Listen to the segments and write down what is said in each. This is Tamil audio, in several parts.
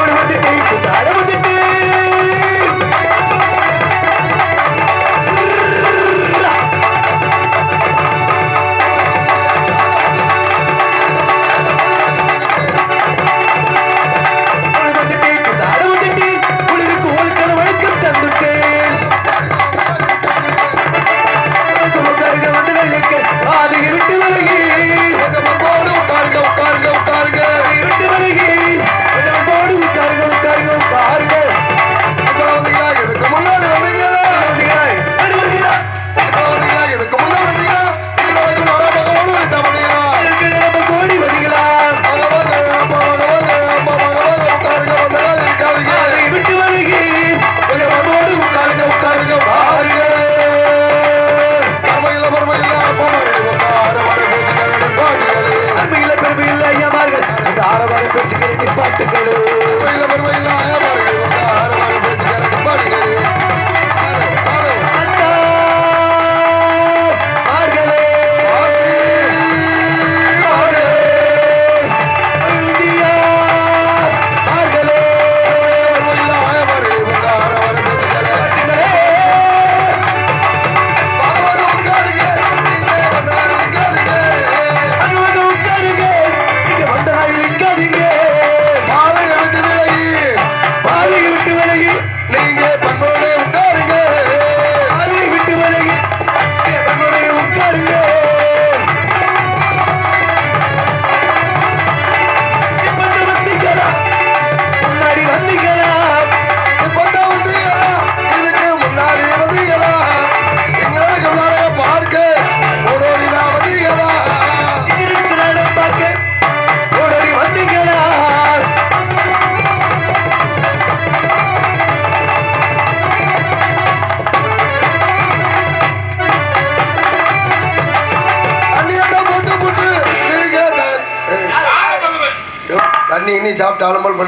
ஓடி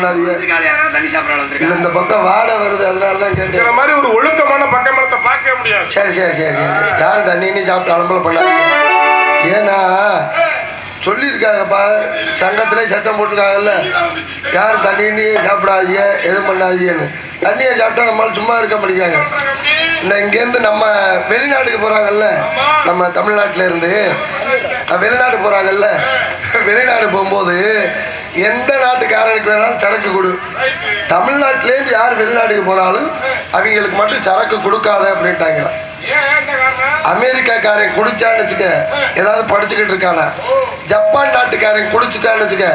பண்ணாதீங்க இல்ல இந்த பக்கம் வாடை வருது அதனாலதான் இந்த கேட்டேன். மாதிரி ஒரு ஒழுக்கமான பக்கமரத்தை பார்க்கவே முடியாது. சரி சரி சரி சரி. யாரும் தண்ணி இன்னி சாப்பிட்டு அலம்பல் பண்ணாதீங்க. ஏன்னா சொல்லியிருக்காங்கப்பா சங்கத்திலே சட்டம் போட்டிருக்காங்கல்ல. யாரும் தண்ணி இன்னி சாப்பிடாதீங்க எதுவும் பண்ணாதீங்கன்னு. தண்ணியை சாப்பிட்டா நம்மளால சும்மா இருக்க மாட்டேங்கிறாங்க. இந்த இங்கேருந்து நம்ம வெளிநாட்டுக்கு போகிறாங்கல்ல நம்ம தமிழ்நாட்டில் இருந்து அஹ், வெளிநாடு போகிறாங்கல்ல வெளிநாடு போகும்போது எந்த நாட்டுக்காரனுக்கு வேணாலும் சரக்கு கொடு. தமிழ்நாட்டிலேருந்து யார் வெளிநாட்டுக்கு போனாலும் அவங்களுக்கு மட்டும் சரக்கு கொடுக்காத அப்படின்ட்டாங்க. அமெரிக்காக்காரன் குடிச்சான்னு வச்சுக்க ஏதாவது படிச்சுக்கிட்டு இருக்கானா? ஜப்பான் நாட்டுக்காரன் குடிச்சிட்டான்னு வச்சுக்க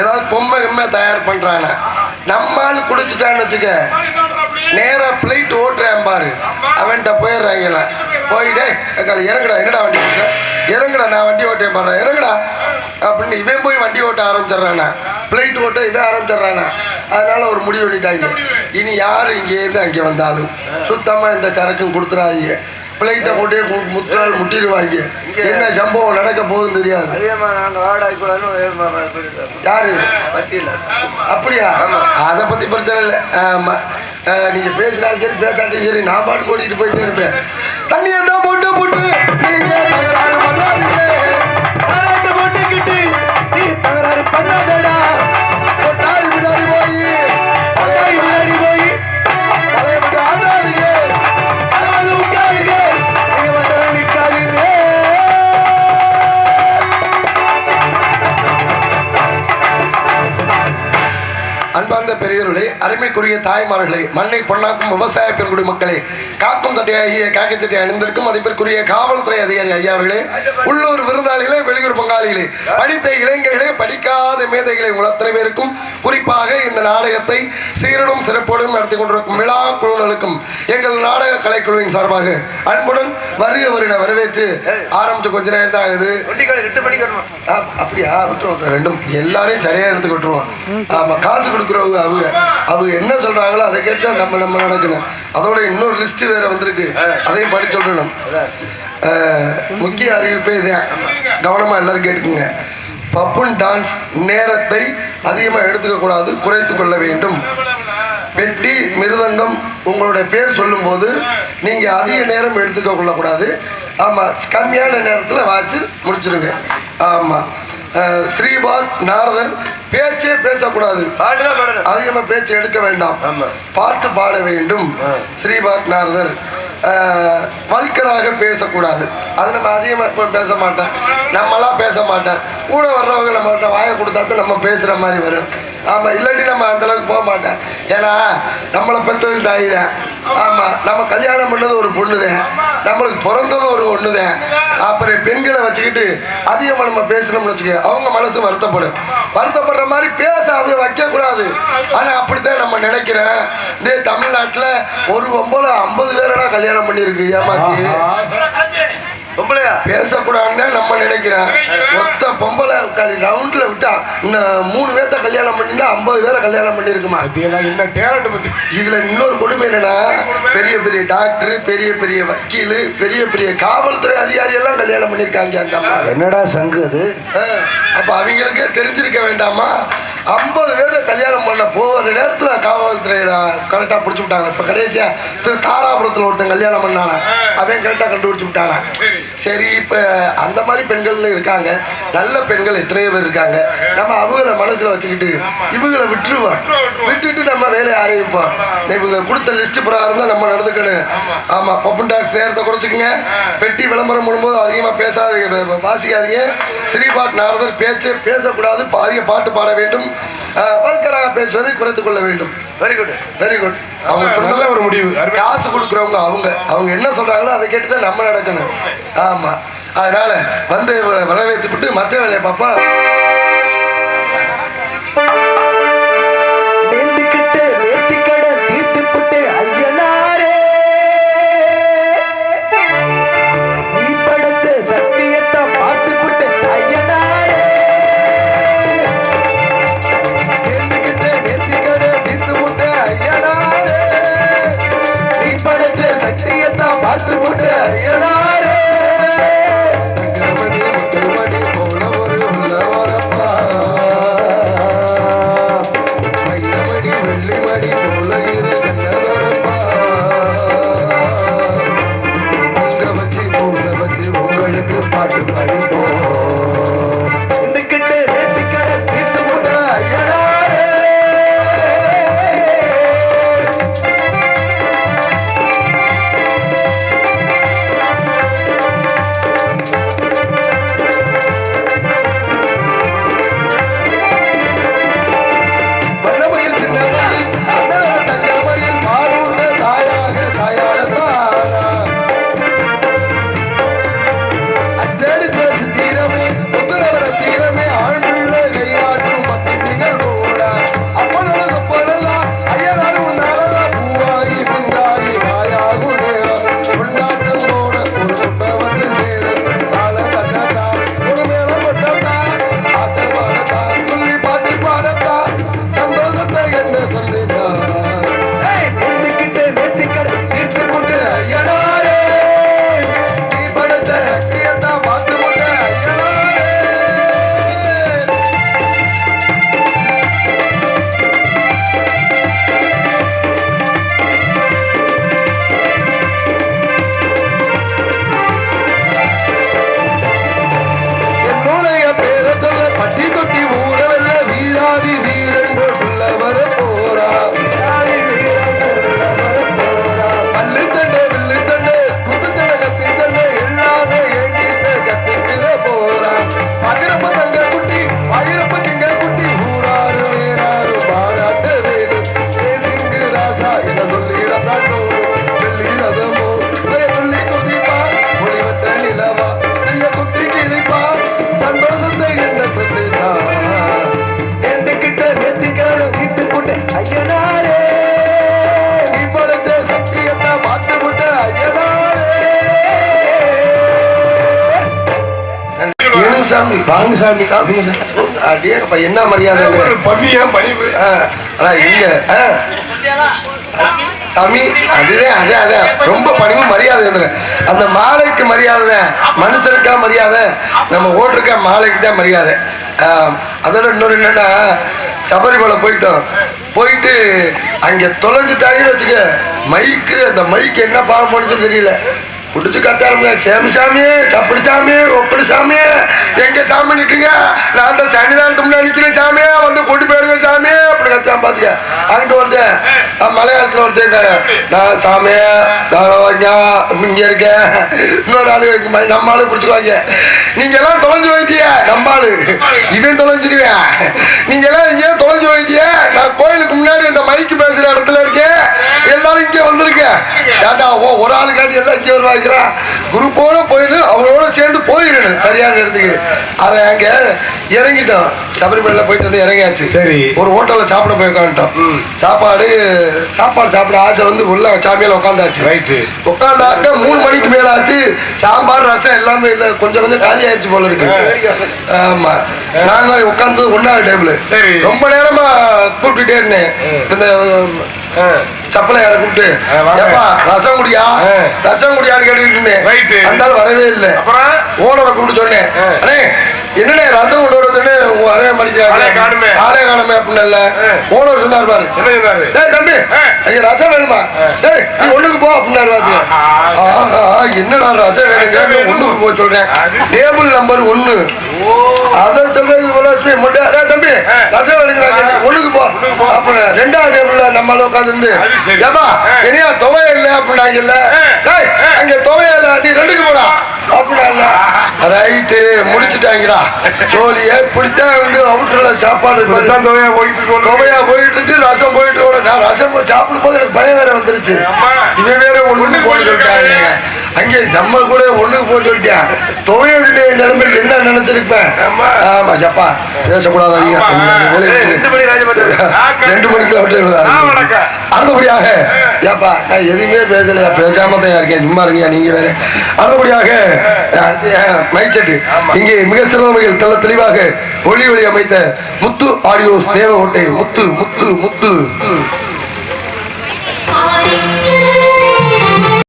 ஏதாவது பொம்மை கிம்மை தயார் பண்றானா? நம்மால் குடிச்சிட்டான்னு வச்சுக்க நேராக பிளைட் ஓட்டுறேன் பாரு. அவன்கிட்ட போயிடுறாங்கள போயிட்டே இறங்குடா. என்னடா வண்டி இறங்குடா நான் வண்டி ஓட்டேன் பாடுறேன் இறங்குடா. அப்படின்னு இவன் போய் வண்டி ஓட்ட ஆரம்பிச்சிடுறானா பிளைட் ஓட்ட இவன் ஆரம்பிச்சிடுறானா அதனால ஒரு முடிவு பண்ணிட்டாங்க. இனி யார் இங்கேருந்து அங்கே வந்தாலும்? சுத்தமாக இந்த சரக்கும் கொடுத்துறாதீங்க. பிளைட்டை கொண்டே முத்திரால் முட்டிடுவாங்க. என்ன சம்பவம் நடக்க போகுதுன்னு தெரியாது. யாரு? அப்படியா? அதை பத்தி பிரச்சனை இல்லை. ஆமா அஹ், நீங்க பேசினாலும் சரி பேசாட்டும் சரி நான் பாட்டு ஓடிட்டு போயிட்டே இருப்பேன். தண்ணியை தான் போட்டு போட்டு. அருமைக்குரிய தாய்மார்களே மண்ணை பொன்னாக்கும் விவசாய பெண்குடி மக்களே காக்கும் தட்டையாகிய காக்கச்சட்டை அணிந்திருக்கும் மதிப்பிற்குரிய காவல்துறை அதிகாரி ஐயாவர்களே உள்ளூர் விருந்தாளிகளே வெளியூர் பங்காளிகளே படித்த இளைஞர்களே படிக்காத மேதைகளை உங்கள் அத்தனை பேருக்கும் குறிப்பாக இந்த நாடகத்தை சீரடும் சிறப்போடும் நடத்தி கொண்டிருக்கும் விழா குழுவினருக்கும் எங்கள் நாடக கலைக்குழுவின் சார்பாக அன்புடன் வருக வருட வரவேற்று ஆரம்பித்து கொஞ்ச நேரம் தான் ஆகுது அப்படியா? விட்டுருவோம் ரெண்டும் எல்லாரையும் சரியா எடுத்து விட்டுருவோம் ஆமா காசு கொடுக்குறவங்க அவங்க அவங்க என்ன சொல்றாங்களோ அதை கேட்டு தான் நம்ம நம்ம நடக்கணும். அதோட இன்னொரு லிஸ்ட் வேற வந்திருக்கு. அதையும் படிச்சு சொல்லணும் முக்கிய அறிவிப்பே இதான் கவனமா எல்லாரும் கேட்டுக்குங்க. பப்புன் டான்ஸ் நேரத்தை அதிகமாக எடுத்துக்க கூடாது குறைத்து கொள்ள வேண்டும். பெட்டி மிருதங்கம் உங்களுடைய பேர் சொல்லும்போது நீங்கள் அதிக நேரம் எடுத்துக்க கொள்ளக்கூடாது. ஆமாம் கம்மியான நேரத்தில் வாச்சு முடிச்சிருங்க. ஆமாம் ஸ்ரீபாத் நாரதர் பேச்சே பேசக்கூடாது. பாட்டு தான் பாடணும். அதிகமா பேச்சு எடுக்க வேண்டாம். பாட்டு பாட வேண்டும். ஸ்ரீபாத் நாரதர் அஹ், வல்கராக பேசக்கூடாது. அது நம்ம அதிகமாக இப்போ பேச மாட்டேன் நம்மளாம் பேச மாட்டேன் கூட வர்றவங்க நம்மகிட்ட வாயை கொடுத்தா தான் நம்ம பேசுகிற மாதிரி வரும். ஆமாம் இல்லாட்டி நம்ம அந்த அளவுக்கு போக மாட்டேன். ஏன்னா நம்மளை பெற்றது தாய் தான். ஆமாம் நம்ம கல்யாணம் பண்ணது ஒரு பொண்ணு தான். நம்மளுக்கு பிறந்தது ஒரு ஒன்று தான். அப்புறம் பெண்களை வச்சுக்கிட்டு அதிகமாக நம்ம பேசணும்னு வச்சுக்க அவங்க மனசு வருத்தப்படும். வருத்தப்படுற மாதிரி பேச அவங்க வைக்கக்கூடாது. ஆனால் அப்படித்தான் நம்ம நினைக்கிறேன். இதே தமிழ்நாட்டில் ஒரு ஒம்பது ஐம்பது பேரடா கல்யாணம் பண்ணியிருக்கு ஏமாத்தி. பொம்பளையா? பேசக்கூடாதுன்னு தான் நம்ம நினைக்கிறேன். மொத்த பொம்பளை ரவுண்ட்ல விட்டா இன்னும் மூணு பேர்த்த கல்யாணம் பண்ணியிருந்தா ஐம்பது பேரை கல்யாணம் பத்தி? இதுல இன்னொரு கொடுமை என்னன்னா பெரிய பெரிய டாக்டர் பெரிய பெரிய வக்கீல் பெரிய பெரிய காவல்துறை அதிகாரி எல்லாம் கல்யாணம் பண்ணியிருக்காங்க அந்த அம்மா என்னடா சங்கு அது? அப்ப அவங்களுக்கே தெரிஞ்சிருக்க வேண்டாமா? ஐம்பது பேரை கல்யாணம் பண்ண போகிற நேரத்துல காவல்துறை கரெக்டா பிடிச்சி விட்டாங்க இப்ப கடைசியா திரு தாராபுரத்துல ஒருத்தன் கல்யாணம் பண்ணான? அவன் கரெக்டா கண்டுபிடிச்சு விட்டானா? சரி. இப்ப அந்த மாதிரி பெண்கள் இருக்காங்க. நல்ல பெண்கள் எத்தனையோ பேர் இருக்காங்க. நம்ம அவங்கள மனசுல வச்சுக்கிட்டு இவங்களை விட்டுருவோம் விட்டுட்டு நம்ம வேலையை ஆரம்பிப்போம் இவங்க கொடுத்த லிஸ்ட் பிரகாரம் தான் நம்ம நடந்துக்கணும். ஆமா. பப்புன் டாக்ஸ் நேரத்தை குறைச்சிக்கங்க. பெட்டி விளம்பரம் பண்ணும்போது அதிகமா பேசாதீங்க. வாசிக்காதீங்க. ஸ்ரீபாட் நாரதர் பேச்சே பேசக்கூடாது அதிக பாட்டு பாட வேண்டும். வல்கராக பேசுவதை குறைத்துக் கொள்ள வேண்டும். வெரி குட் வெரி குட் அவங்க சொன்னது ஒரு முடிவு. காசு கொடுக்குறவங்க அவங்க. அவங்க என்ன சொல்றாங்களோ அதை கேட்டு தான் நம்ம நடக்கணும். ஆமா. அதனால வந்து வரவேற்று விட்டு மற்ற வேலையை பாப்பா சாமி வாங்க சாமி சாமி. அடியே அப்ப என்ன மரியாதைங்கிற ஒரு பவியம் பணிவு. ஆ, அண்ணா, எங்க ஆ. சாமி அதுதான் அதே அதே ரொம்ப பணிவு மரியாதை அந்த மாலைக்கு மரியாதை தான். மனுஷனுக்கா மரியாதை. நம்ம ஓட்டுருக்க மாலைக்கு தான் மரியாதை. அதோட இன்னொரு என்னன்னா சபரிமலை போயிட்டோம். போயிட்டு அங்கே தொலைஞ்சிட்டாங்கன்னு வச்சுக்க மைக்கு அந்த மைக்கு என்ன பாவம் பண்ணுச்சு தெரியல. குடிச்சு கத்தாருங்க. சேமி சாமி சப்படி சாமி ஒப்படி சாமி. எங்க சாமி நிற்குங்க நான் அந்த சன்னிதானத்து முன்னாடி நிற்கிறேன் சாமி. வந்து கூட்டி போயிருங்க சாமி. அப்படி கத்தான் பாத்துக்க. அங்கிட்டு ஒருத்தன் மலையாளத்துல ஒருத்தன் நான் சாமி தாரவாஜா இங்க இருக்கேன் இன்னொரு ஆளு நம்ம ஆளு பிடிச்சுக்குவாங்க. நீங்க எல்லாம் தொலைஞ்சு போயிட்டிய நம்ம ஆளு. இவன் தொலைஞ்சிருவேன். நீங்க எல்லாம் இங்கே தொலைஞ்சு போயிட்டிய நான் கோயிலுக்கு முன்னாடி இந்த மைக்கு பேசுற இடத்துல இருக்கேன். ஏண்டா ஓ ஒரு ஆளு காட்டி எல்லாம் இங்கே வருவாங்களா குரூப்போட போயிடு அவங்களோட சேர்ந்து போயிடணும் சரியான இடத்துக்கு அதை அங்க இறங்கிட்டோம். சபரிமலையில போயிட்டு வந்து இறங்கியாச்சு. சரி. ஒரு ஹோட்டல்ல சாப்பிட போய் உட்காந்துட்டோம். சாப்பாடு சாப்பாடு சாப்பிட ஆசை வந்து உள்ள சாமியில உட்காந்தாச்சு. ரைட்டு. உட்காந்தாக்க மூணு மணிக்கு மேல ஆச்சு. சாம்பார் ரசம் எல்லாமே இல்ல. கொஞ்சம் கொஞ்சம் காலி ஆயிடுச்சு போல இருக்கு. ஆமா. நாங்க உட்காந்து ஒன்னாவது டேபிள் சரி. ரொம்ப நேரமா கூப்பிட்டுட்டே இருந்தேன். இந்த ஆ. சப்பளையார கூப்பிட்டு. ஏப்பா ரசம் குடியா. ரசம் குடியான்னு கேட்டுக்கிட்டு இருந்தேன் ரைட்டு. அந்த ஆள் வரவே இல்லை அப்புறம் ஓனரை கூப்பிட்டு சொன்னேன். அண்ணே என்னண்ணே ரசம் கொண்டு வரதுன்னு வரவே. மாட்டேங்கிறாங்க ஆளே காணுமே அப்படின்னு ஆ. ஓனர் சொன்னார் பாரு டேய் தம்பி. அங்க ரசம் வேணுமா டேய் நீ ஒண்ணுக்கு போ அப்படின்னாரு பாத்து என்னடா ரசம் ரசம் வேணுங்க வேணும். ஒண்ணுக்கு போக சொல்றேன். டேபிள் நம்பர் ஒண்ணு ஓ அதை சொல்றது இவ்வளவு லட்சுமி மட்டும் டேய் தம்பி ஆ. ரசம் வேணுங்கிறாங்க நீ ஒண்ணுக்கு போ ஒண்ணுக்கு போ. அப்படின்னு ரெண்டாவது டேபிள்ல நம்மள உட்காந்து. ஏப்பா. இனியா துவைய இல்ல. டேய் ஆ. அங்க துவைய இல்ல நீ ரெண்டுக்கு போடா அப்படின்னா ரைட்டு முடிச்சுட்டாங்கடா சோழியே இப்படித்தான் வந்து அவுட்டர்ல சாப்பாடு தொகையா போயிட்டு துவையா போயிட்டு இருக்கு ரசம் போயிட்டு. நான் ரசம் சாப்பிடும் போது எனக்கு பயம் வேற வந்துருச்சு. இவன் வேற ஒண்ணுக்கு போட்டு சொல்லிட்டாங்க அங்கே நம்ம கூட ஒண்ணுக்கு போட்டு சொல்லிட்டான் துவையதுடைய நிலைமை என்ன நினைச்சிருப்பேன். ஆமா. ஜப்பா. பேசக்கூடாது. ரெண்டு மணிக்கு. அடுத்தபடியாக ஏப்பா நான் எதுவுமே பேசலையா? பேசாம தான் இருக்கேன். சும்மா இருங்கயா நீங்க வேற. அடுத்தபடியாக அடுத்து மைச்செட்டு இங்கே மிக சிறந்தவர்கள் தெல்ல தெளிவாக ஒளி ஒளி அமைத்த முத்து ஆடியோஸ் தேவகோட்டை. முத்து முத்து முத்து.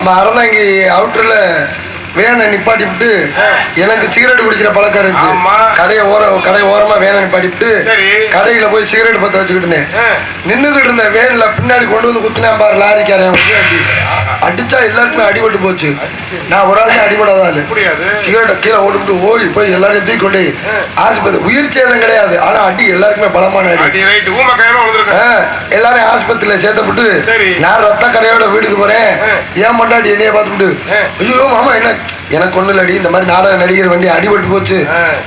நம்ம அறந்தாங்கி வேனை நிப்பாட்டி விட்டு எனக்கு சிகரெட் குடிக்கிற பழக்கம் இருந்துச்சு. கடையை ஓரம் கடை ஓரமா வேனை நிப்பாட்டி விட்டு. கடையில போய் சிகரெட் பத்த வச்சுக்கிட்டு. நின்னுகிட்டு இருந்த வேன்ல பின்னாடி கொண்டு வந்து குத்தினான் பாரு லாரிக்காரன் அடி அடிச்சா எல்லாருக்குமே அடிபட்டு போச்சு. நான் ஒரு ஆளுக்கு அடிபடாத ஆளு. முடியாது. சிகரெட்டை கீழே ஓடிவிட்டு ஓடி போய் எல்லாரையும் தூக்கி கொண்டு ஆஸ்பத்திரி உயிர் சேதம் கிடையாது. ஆனா அடி எல்லாருக்குமே பலமான அடி. எல்லாரையும் ஆஸ்பத்திரியில சேர்த்தப்பட்டு சரி. நான் ரத்த கரையோட வீட்டுக்கு போறேன். ஏன் மண்டாடி என்னைய பார்த்துட்டு. ஐயோ மாமா என்ன எனக்கு ஒண்ணு இல்லடி இந்த மாதிரி நாடக நடிகர் வண்டி அடிபட்டு போச்சு.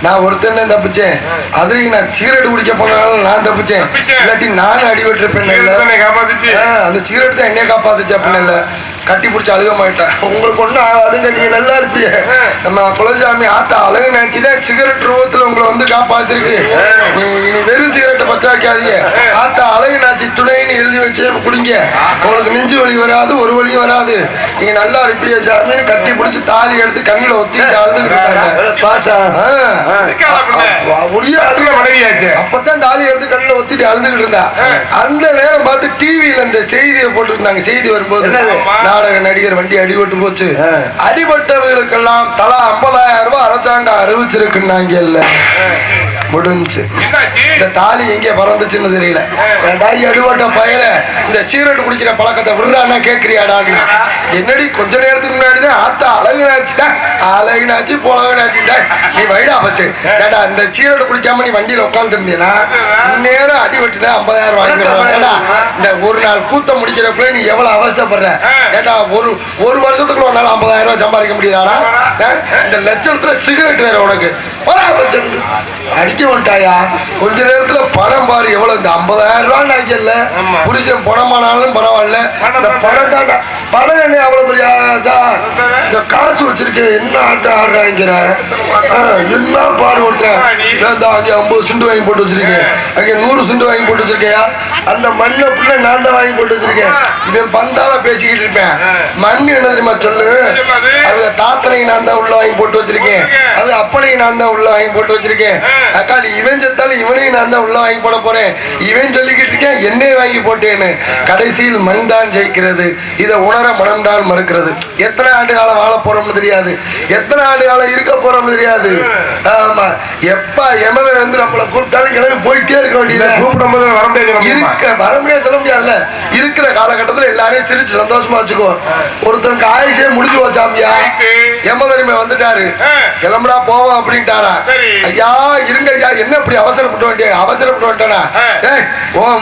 நான் ஒருத்தன் தான் தப்பிச்சேன். அதுலயும் நான் சிகரெட் குடிக்க போனாலும் நான் தப்பிச்சேன். இல்லாட்டி நானும் அடிபட்டிருப்பேன் அந்த சிகரெட் தான் என்னைய காப்பாத்துச்சு அப்படின்னு இல்ல கட்டி பிடிச்சி அழுக மாட்டேன் உங்களுக்கு ஒண்ணும் ஆகாதுங்க நீங்க நல்லா இருப்பீங்க. நம்ம குலசாமி ஆத்தா அழகு நினைச்சு தான் சிகரெட் ரூபத்துல உங்களை வந்து காப்பாத்திருக்கு. நீ வெறும் சிகரெட்டை பத்த வைக்காதீங்க. ஆத்தா அழகு நாச்சி துணைன்னு எழுதி வச்சு குடிங்க. உங்களுக்கு நெஞ்சு வலி வராது ஒரு வலியும் வராது. நீங்க நல்லா இருப்பீங்க சாமின்னு கட்டி பிடிச்சி தாலி எடுத்து கண்ணில் ஒத்தி அழுதுகிட்டு அப்பதான் தாலி எடுத்து கண்ணில் ஒத்திட்டு அழுதுகிட்டு இருந்தா. அந்த நேரம் பார்த்து டிவியில இந்த செய்தியை போட்டுருந்தாங்க. செய்தி வரும்போது? நாடக நடிகர் வண்டி அடிபட்டு போச்சு. அடிபட்டவர்களுக்கெல்லாம் தலா ஐம்பதாயிரம் ரூபாய் அரசாங்கம் அறிவிச்சிருக்குன்னாங்கல்ல முடிஞ்சு இந்த தாலி எங்கே பறந்துச்சுன்னு தெரியல. டாய் அடிபட்ட பயல இந்த சீரட் குடிக்கிற பழக்கத்தை விடுறான்னா கேட்கிறியாடான்னு என்னடி கொஞ்ச நேரத்துக்கு முன்னாடி தான் ஆத்தா அழகுனாச்சுடா அழகுனாச்சு புலகனாச்சுடா நீ வைடா பத்து ஏடா இந்த சீரட் குடிக்காம நீ வண்டியில உட்காந்துருந்தீங்கன்னா நேரம் அடிபட்டு தான் ஐம்பதாயிரம் வாங்கிடுவாங்க ஏடா இந்த ஒரு நாள் கூத்த முடிக்கிறப்ப நீ எவ்வளவு அவஸ்தைப்படுற? ஏடா ஒரு ஒரு வருஷத்துக்குள்ள உன்னால ஐம்பதாயிரம் ரூபாய் சம்பாதிக்க முடியாதாடா? இந்த லட்சத்துல சிகரெட் வேற உனக்கு. பத்து. அடிக்க மாட்டாயா கொஞ்ச நேரத்துல பணம் பாரு எவ்வளவு இந்த ஐம்பதாயிரம் ரூபாய் ஆமா. புருஷன் பணமானாலும் பரவாயில்ல இந்த. பணம் தாண்டா பணம் என்ன அவ்வளவு பெரிய? இந்த காசு வச்சிருக்கேன் என்ன ஆட்டம் ஆடுறாங்கிற? என்ன பாடு கொடுத்தேன் அங்கே ஐம்பது சிண்டு வாங்கி போட்டு வச்சிருக்கேன். அங்கே நூறு சிண்டு வாங்கி போட்டு வச்சிருக்கேன் அந்த மண்ணை புள்ள நான் தான் வாங்கி போட்டு வச்சிருக்கேன். இவன் பந்தாவ பேசிக்கிட்டு இருப்பேன். மண் என்ன தெரியுமா சொல்லு? அது? தாத்தனை நான் தான் உள்ள வாங்கி போட்டு வச்சிருக்கேன். அது அப்பனையும் நான் தான் உள்ள வாங்கி போட்டு வச்சிருக்கேன். அக்காளி இவன் செத்தாலும் இவனையும் நான் தான் உள்ள வாங்கி போட போறேன். இவன் சொல்லிக்கிட்டு இருக்கேன் என்னைய வாங்கி போட்டேன்னு. கடைசியில் மண் தான் ஜெயிக்கிறது. இதை உணர மனம் தான் மறுக்கிறது. எத்தனை ஆண்டு காலம் வாழ போறோம்னு தெரியாது. எத்தனை ஆண்டு காலம் இருக்க போறோம்னு தெரியாது. ஆமா. எப்ப எமதன் வந்து நம்மளை கூப்பிட்டாலும் கிளம்பி போயிட்டே இருக்க வேண்டியது. கூப்பிடும் போது வர முடியாது நம்ம அம்மா. இருக்க வர முடியாது சொல்ல முடியாதுல்ல. இருக்கிற காலகட்டத்துல எல்லாரையும் சிரிச்சு சந்தோஷமா வச்சுக்கோ. ஒருத்தனுக்கு ஆயுஷே முடிஞ்சு வச்சாமியா யமதரிமை வந்துட்டாரு. கிளம்புடா போவோம் அப்படின்ட்டாரா. ஐயா இருங்க ஐயா. என்ன இப்படி அவசரப்பட்டு வேண்டிய அவசரப்பட்டு வந்துட்டானா. ஏய்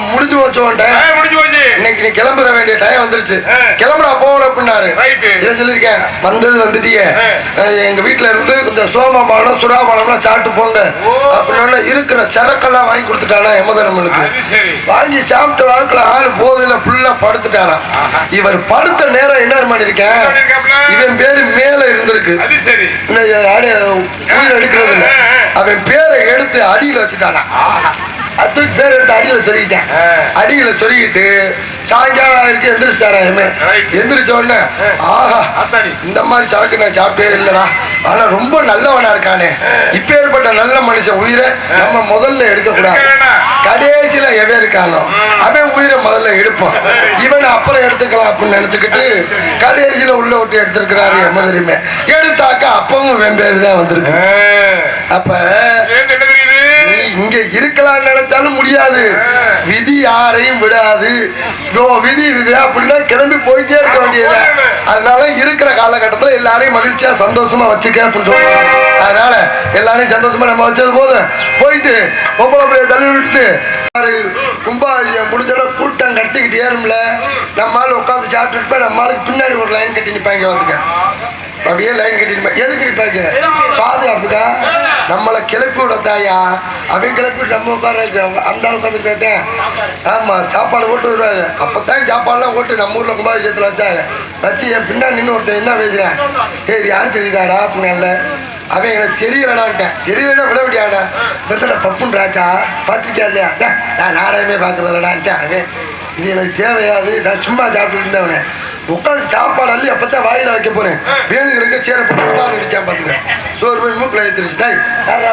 முடிஞ்சு வச்சு வந்துட்டேன் இன்னைக்கு நீ கிளம்புற வேண்டிய டைம் வந்துருச்சு. ஆ. கிளம்புடா போகணும் அப்படின்னாரு. இவன் சொல்லியிருக்கேன்? வந்தது வந்துட்டியே. எங்க வீட்டுல இருந்து கொஞ்சம் சோமபானம் சுறாபானம்லாம் சாப்பிட்டு போங்க. ஓ. அப்படின்னு இருக்கிற சரக்கெல்லாம் வாங்கி கொடுத்துட்டானா சரி. வாங்கி சாப்பிட்ட வாக்குல ஆள் போதில ஃபுல்லா படுத்துட்டாராம். இவர் படுத்த நேரம் என்ன பண்ணிருக்கேன்? இவன் பேரு மேல இருந்திருக்கு. இந்த உயிர் எடுக்கிறது இல்ல அவன் பேரை எடுத்து அடியில வச்சுட்டானா. அதுக்கு பேர் எடுத்து அடியில சொருகிட்டேன் ஆ. அடியில சொருகிட்டு சாயங்காலம் இருக்கு எந்திரிச்சிட்டாரா இவன்? Right. எந்திரிச்ச உடனே ஆஹா. இந்த மாதிரி சரக்கு நான் சாப்பிட்டே இல்லடா. ஆனா ரொம்ப நல்லவனா இருக்கானே. இப்பேற்பட்ட நல்ல மனுஷன் உயிரை நம்ம முதல்ல எடுக்க கூடாது. கடைசியில எவன் இருக்கானோ அவன் உயிரை முதல்ல எடுப்பான். இவனை அப்புறம் எடுத்துக்கலாம் அப்படின்னு நினைச்சுக்கிட்டு கடைசியில உள்ள விட்டு எடுத்திருக்கிறாரு எமதரிமே எடுத்தாக்கா அப்பவும் வெம்பேறு தான் வந்திருக்கு. அப்ப ஏன் என்ன தெரியுது நீ இங்க இருக்கலாம்னு நினைச்சாலும் முடியாது. விதி யாரையும் விடாது. இதோ விதி இது அப்படின்னா கிளம்பி போயிட்டே இருக்க வேண்டியது அதனால இருக்கிற காலகட்டத்துல எல்லாரையும் மகிழ்ச்சியா சந்தோஷமா வச்சுக்க அப்படின்னு சொல்றாங்க. அதனால எல்லாரையும் சந்தோஷமா நம்ம வச்சது போதும். போயிட்டு பொம்பளை பிள்ளைய தள்ளி பாரு, கும்பாபிஷேகம் முடிஞ்சோட கூட்டம் கட்டிக்கிட்டு ஏறும்ல. நம்ம ஆள் உட்காந்து சாப்பிட்டு இருப்பேன் நம்ம ஆளுக்கு பின்னாடி ஒரு லைன் கட்டி நிப்பாங்க பார்த்துக்க. அப்படியே லைன் கட்டி எது எதுக்கு நிப்பாங்க பாதுகாப்புக்கா நம்மளை கிளப்பி விட தாயா அவன் கிளப்பி நம்ம உட்கார அந்த ஆள் உட்காந்துட்டு ஆமா சாப்பாடு போட்டு வருவாங்க. அப்பதான் சாப்பாடுலாம் ஓட்டு நம்ம ஊர்ல கும்பாபிஷேகத்துல வச்சாங்க. வச்சு என் பின்னாடி நின்று ஒருத்தன் என்ன பேசுறேன்? ஏ இது யாரும் தெரியுதாடா? அப்படின்னு அவன் எனக்கு தெரியலடான்ட்டேன். தெரியலடா விட முடியாடா பத்திர பப்புன் ராஜா பார்த்துருக்கியா இல்லையா? நான் நாடகமே பார்க்கறதில்லடான்ட்டேன் அவன் இது எனக்கு தேவையாது. நான் சும்மா சாப்பிட்டு இருந்தவனே. உட்காந்து சாப்பாடு அள்ளி அப்பத்தான் வாயில வைக்க போறேன். வேணுங்கிறக்க சேர போட்டு அடிச்சான் பாத்துக்க. சோறு போய் மூக்கில் ஏற்றிருச்சு டாய் யாரா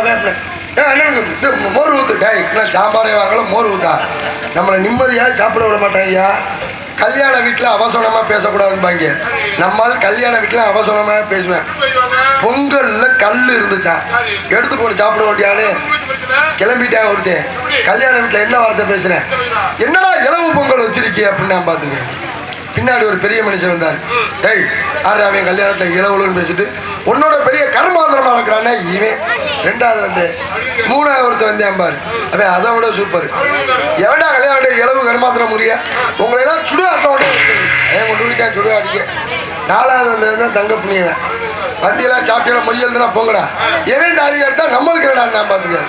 என்னங்க மோர் ஊத்து. டேய் நான் சாம்பாரே வாங்கலாம் மோர் ஊத்தா. நம்மளை நிம்மதியாக சாப்பிட விட மாட்டாங்கய்யா கல்யாண வீட்டில் அவசரமாக பேசக்கூடாதும்பாங்க. நம்மால் கல்யாண வீட்டில் அவசரமாக பேசுவேன். பொங்கல்ல கல் இருந்துச்சா? எடுத்து போட்டு சாப்பிட வேண்டியானு கிளம்பிட்டேன் ஒருத்தன். கல்யாண வீட்டில் என்ன வார்த்தை பேசுகிறேன் என்னடா இலவு பொங்கல் வச்சிருக்கே அப்படின்னு நான் பார்த்துக்கேன் பின்னாடி ஒரு பெரிய மனுஷன் வந்தார். டேய் ஆறு அவன் கல்யாணத்தில் இளவுலன்னு பேசிட்டு? உன்னோட பெரிய கர்மாந்திரமா இருக்கிறானே இவன். ரெண்டாவது வந்து மூணாவது ஒருத்தன் வந்தேன் பாரு. அவன் அதை விட சூப்பர் எவடா கல்யாணம் இளவு கருமாத்திர முறிய உங்களை எல்லாம் சுடுகாட்டம் விட ஏன் கொண்டு விட்டேன் சுடுகாட்டிக்க. நாலாவது வந்தது தான் தங்க புண்ணியவன் வந்தியெல்லாம் சாப்பிட்டு மொழி எழுதுனா போங்கடா. ஏன்னா தாலி எடுத்தா நம்மளுக்கு என்னடா நான் பார்த்துக்க?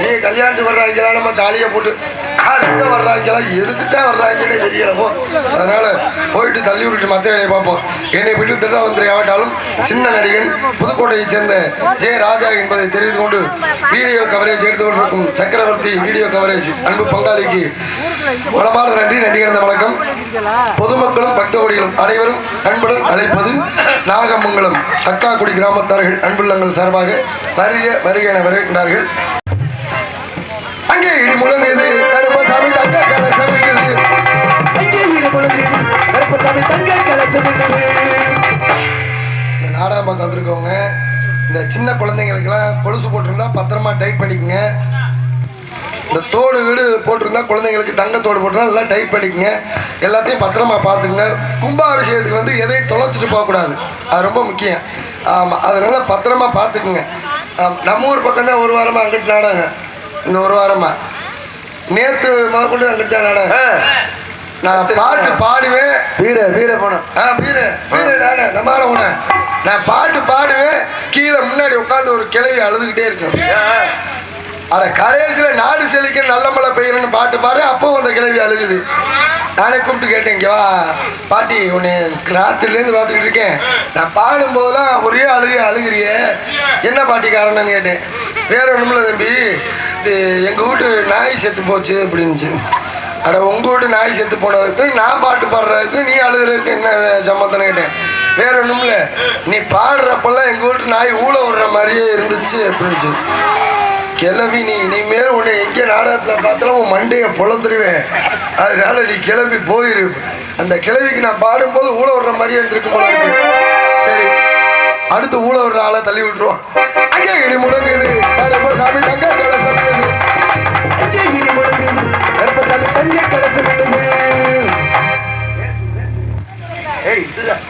நீ கல்யாணத்துக்கு வர்றாங்க நம்ம தாலியை போட்டு யார் எங்க வர்றாங்களா எதுக்கு தான் வர்றாங்கன்னே அதனால போயிட்டு தள்ளி விட்டுட்டு மற்ற வேலையை பார்ப்போம். என்னை விட்டு திருடாவந்திரி ஆகட்டாலும் சின்ன நடிகன் புதுக்கோட்டையைச் சேர்ந்த ஜெய ராஜா என்பதை தெரிவித்து கொண்டு வீடியோ கவரேஜ் எடுத்துக் கொண்டிருக்கும் சக்கரவர்த்தி வீடியோ கவரேஜ். அன்பு பங்காளிக்கு வளமார்ந்த நன்றி நன்றி கிடந்த வழக்கம் பொதுமக்களும் பக்தகோடிகளும் அனைவரும் அன்புடன் அழைப்பது நாகமங்கலம் தக்காக்குடி கிராமத்தார்கள் அன்புள்ளங்கள் சார்பாக வருக வருக என வருகின்றார்கள். அங்கே இடி முழங்குது. தங்க. இந்த பார்க்க வந்திருக்கவங்க இந்த சின்ன குழந்தைங்களுக்கெல்லாம் கொலுசு போட்டிருந்தா பத்திரமா டைட் பண்ணிக்கங்க. இந்த தோடு வீடு போட்டிருந்தா குழந்தைங்களுக்கு தங்கத்தோடு போட்டிருந்தா எல்லாம் டைட் பண்ணிக்கங்க. எல்லாத்தையும் பத்திரமா பார்த்துக்குங்க. கும்பாபிஷேகத்துக்கு வந்து எதையும் தொலைச்சிட்டு போகக்கூடாது. அது ரொம்ப முக்கியம். ஆமாம் அதனால பத்திரமா பார்த்துக்குங்க. நம்ம ஊர் பக்கம் தான் ஒரு வாரமாக அங்கிட்டு நாடகம். இந்த ஒரு வாரமாக நேற்று முதற்கொண்டு அங்கிட்டு தான் நாடகம். நான் பாட்டு பாடுவேன். வீர வீர போனோம் ஆ வீர வீர நானே நம்மால உன நான் பாட்டு பாடுவேன். கீழே முன்னாடி உட்காந்து ஒரு கிளவி அழுதுகிட்டே இருக்கும். அட கடைசியில நாடு செழிக்க நல்ல மழை பெய்யணும்னு பாட்டு பாரு அப்போ அந்த கிளவி அழுகுது. நானே கூப்பிட்டு கேட்டேன் இங்க வா. பாட்டி உன்னை ராத்திரிலேருந்து பார்த்துக்கிட்டு இருக்கேன். நான் பாடும்போதெல்லாம் ஒரே அழுகு அழுகிறியே. என்ன பாட்டி காரணம்னு கேட்டேன். வேற ஒன்றுமில்ல தம்பி. இது எங்கள் வீட்டு நாய் செத்து போச்சு அப்படின்னுச்சு. அட உங்கள் வீட்டு நாய் செத்து போனதுக்கு நான் பாட்டு பாடுறதுக்கு நீ அழுகுறதுக்கு என்ன சம்மந்தம் கேட்டேன். வேற ஒன்றும் இல்லை நீ பாடுறப்பெல்லாம் எங்கள் வீட்டு நாய் ஊழ விடுற மாதிரியே இருந்துச்சு அப்படின்னுச்சு கிளம்பி நீ இனிமேல் உன்னை எங்கே நாடகத்தில் பார்த்தாலும் உன் மண்டையை பொழந்துருவேன் அதனால நீ கிளம்பி போயிரு. அந்த கிளவிக்கு நான் பாடும்போது ஊழ விடுற மாதிரியே இருந்திருக்கும் போல சரி அடுத்து ஊழ விடுற ஆளை தள்ளி விட்டுருவோம். அங்கே இடி முழங்குது. சாமி தங்க கொஞ்சம் கலசம் ஏய் இதுதான்